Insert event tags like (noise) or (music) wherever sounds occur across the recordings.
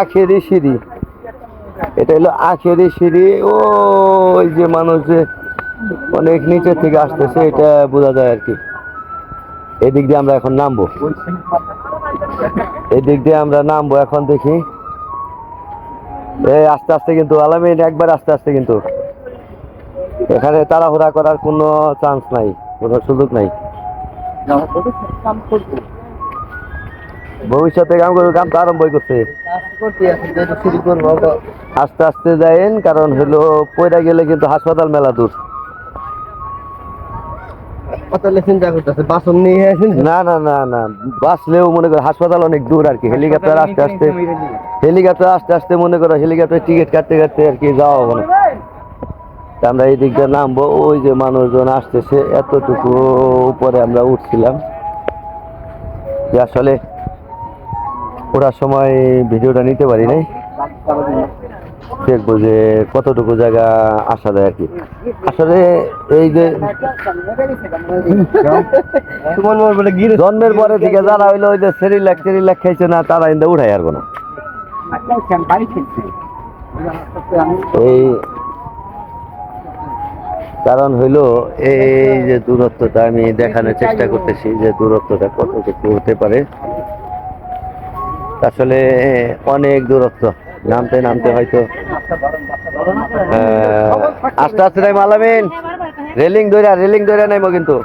আখেরি সিঁড়ি। এটা হলো আখেরি সিঁড়ি। ও ওই যে মানুষ যে অনেক নিচে থেকে আসতেছে, এটা বোঝা যায় আর কি। এদিক দিয়ে আমরা এখন নামবো। এদিক দিয়ে আমরা নামবো এখন দেখি। এই আস্তে আস্তে কিন্তু, আলামিন একবার আস্তে আস্তে কিন্তু। এখানে তাড়াহুড়া করার কোনো চান্স নাই, কোনো সুযোগ নাই। ভবিষ্যতে কাম করবে কাম তো আরম্ভই করছে আস্তে আস্তে যাইন কারণ হলো পয়রা গেলে কিন্তু হাসপাতাল মেলা দূর। চিন্তা করতেছে বাসন নিয়ে আসেন? না না না না বাসলেও মনে করো হাসপাতাল অনেক দূর আর কি। হেলিকপ্টার আস্তে আস্তে হেলিকপ্টার আস্তে আস্তে মনে করো হেলিকপ্টার টিকিট কাটতে কাটতে আর কি যাওয়া হবে না। আমরা এই দিক দিয়ে নামবো ওই যে মানুষজন আসতেছে এতটুকু উপরে আমরা উঠছিলাম। যে আসলে ওঠার সময় ভিডিওটা নিতে পারি নাই। দেখব যে কতটুকু জায়গা আসা যায় আর কি। আসলে এই যে জন্মের পরে থেকে যারা হইল ওই যে সেরিলাক সেরিলাক খাইছে না, তারা ইন্দা উঠাই আর না। এই কারণ হইল এই যে দূরত্বটা আমি দেখানোর চেষ্টা করতেছি যে দূরত্বটা কতটুকু হতে পারে। আসলে, অনেক দূরত্ব। নামতে নামতে হয়তো আস্তে আস্তে নাই মালামিন রেলিং ধইরা রেলিং ধইরা নাইবো কিন্তু।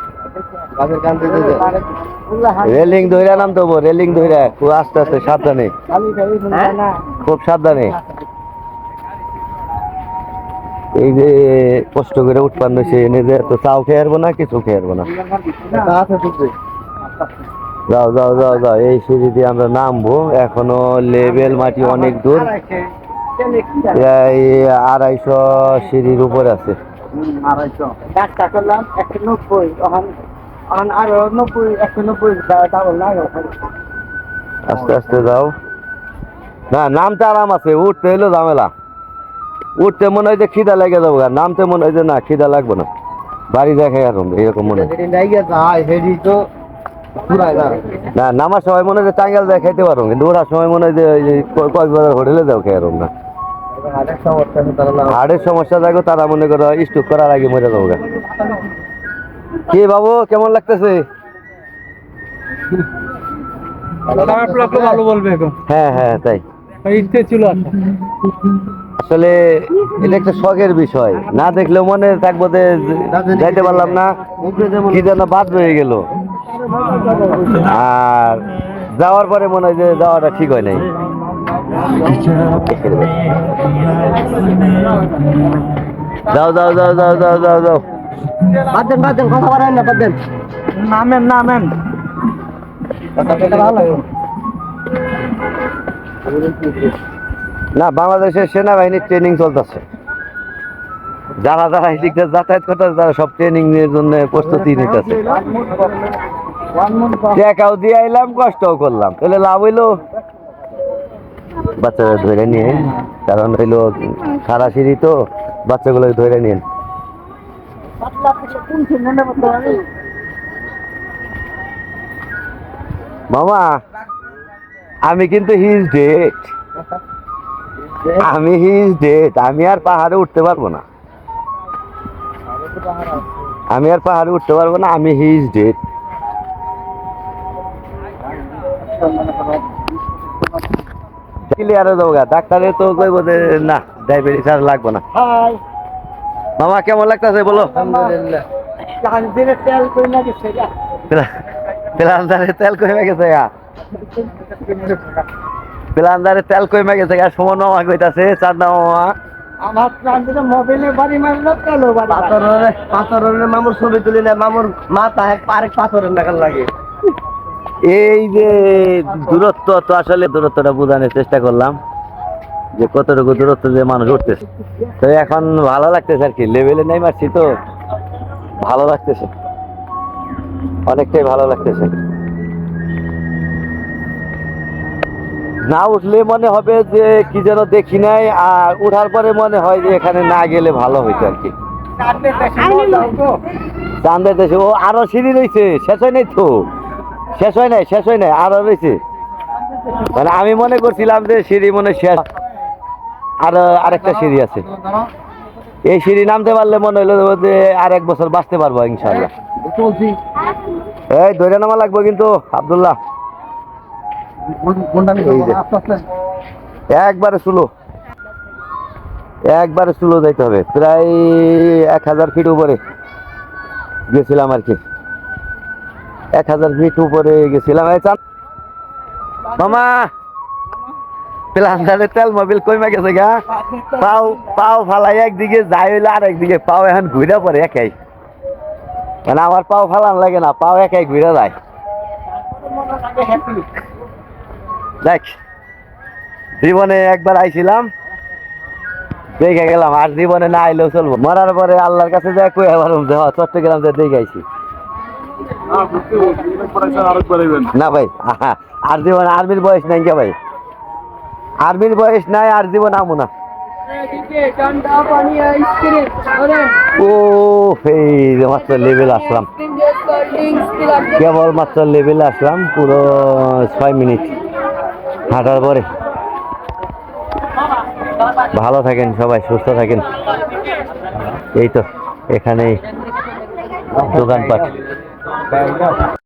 রেলিং ধইরা নামতে হব, রেলিং ধইরা খুব আস্তে আস্তে, সাবধানে। খুব সাবধানে। এই যে কষ্ট করে উৎপন্ন হয়েছে, এনে যে তো চাও খেয়ে না, কিছু খেয়ে না। যাও যাও যাও যাও এই সিঁড়ি দিয়ে আমরা নামবো। এখনও লেভেল মাটি অনেক দূর। আড়াইশো সিঁড়ির উপরে আছে। আরও আস্তে আস্তে যাও। না নামতে আরাম আছে উঠতে হইল ঝামেলা। উঠতে মনে হয় যে খিদা লেগে যাব গা। নামতে মনে হয় যে না খিদা লাগবে না। বাড়ি দেখে আর এরকম মনে হয়। না। না নামার সময় মনে হয় টাঙ্গাল খাইতে পারো কিন্তু ওঠার সময় মনে হয় যে কক্সবাজার হোটেলে যাও খেয়ে না হাড়ের সমস্যা থাকো তারা মনে করো স্টক করার আগে মরে যাব। কি বাবু কেমন লাগতেছে? ভালো বলবে হ্যাঁ হ্যাঁ তাই। ছিল আসলে এটা একটা শখের বিষয়। না দেখলেও মনে থাকব যে যাইতে পারলাম না। কি যেন বাদ রয়ে গেল। আর যাওয়ার পরে মনে হয় যে যাওয়াটা ঠিক হয় নাই। যাও যাও যাও যাও যাও যাও যাও। বাদ দেন বাদ দেন কথা বলেন না বাদ দেন। নামেন নামেন। না বাংলাদেশের সেনাবাহিনীর ট্রেনিং চলতেছে। যারা যারা এই দিকটা যাতায়াত করতেছে তারা সব ট্রেনিং এর জন্য প্রস্তুতি নিতেছে। টাকাও দিয়ে আইলাম, কষ্টও করলাম। তাহলে লাভ হইল বাচ্চারা ধরে নিয়ে। কারণ হইল খারা সিঁড়ি তো, বাচ্চাগুলো ধরে নিন মামা, আমি কিন্তু হিজ ডেট আমি হিজ ডেট আমি আর পাহাড়ে উঠতে পারব না। আমি আর পাহাড়ে উঠতে পারব না, আমি হিজ ডেট ক্লিয়ারে যাব গা ডাক্তারে তো কইব যে না ডায়াবেটিস আর লাগবে না। হাই। মামা কেমন লাগতেছে বলো? আলহামদুলিল্লাহ। তেল কই না গেছে যা প্লান্দারে তেল কমে গেছে গা? প্লান্দারে তেল কমে গেছে গা? সুমন মামা কইতাছে চাঁদনা মামা। আমার কান মোবাইলে বাড়ি মারলো তেল পাথরের পাথরের মামুর ছবি তুলিলে মামুর মাথা এক পারেক পাথরের নাকাল লাগে। এই যে দূরত্ব, তো আসলে দূরত্বটা বোঝানোর চেষ্টা করলাম যে কতটুকু দূরত্ব যে মানুষ উঠতেছে। তো এখন ভালো লাগতেছে আর কি লেভেলে নেই মারছি তো ভালো লাগতেছে। অনেকটাই ভালো লাগতেছে। না উঠলে মনে হবে যে কি যেন দেখি নাই, আর উঠার পরে মনে হয় যে এখানে না গেলে ভালো হইতো আর কি। চান্দের দেশে। ও আরও সিঁড়ি রয়েছে শেষ হয় নাই তো। শেষ হয় নাই, শেষ হয় নাই, আরও রয়েছে। মানে আমি মনে করছিলাম যে সিঁড়ি মনে শেষ। আর আরেকটা সিঁড়ি আছে। এই সিঁড়ি নামতে পারলে মনে হলো যে আর এক বছর বাঁচতে পারব ইনশাল্লাহ এই ধরে নামা লাগবে কিন্তু, আব্দুল্লাহ। একবারে স্লো। একবারে স্লো যাইতে হবে। প্রায় এক হাজার ফিট উপরে গেছিলাম আর কি। এক হাজার ফিট উপরে গেছিলাম। এই চান। মামা, প্লান্টারের তেল মোবিল কইমা গেছে গা? পাও পাও ফালাই একদিকে যাই হইলে আর একদিকে পাও এখন ঘুরে পড়ে একাই। মানে আমার পাও ফালান লাগে না, পাও একাই ঘুরে যায়। দেখ, জীবনে একবার আইছিলাম, দেখে গেলাম আর জীবনে না আইলেও চলবো। মরার পরে আল্লাহর কাছে যাই কই আবার চট্টগ্রাম যে দেখে আইছি। না ভাই, (laughs) আর জীবন আর্মির বয়স নাই কে ভাই? আর্মির বয়স নাই, আর জীবন আমু না। ও মাত্র লেভেল আসলাম। কেবল মাত্র লেভেলে আসলাম, পুরো ছয় মিনিট। হাঁটার পরে। ভালো থাকেন সবাই, সুস্থ থাকেন। এই তো, এখানেই দোকানপাট। Vâng, vâng Bye.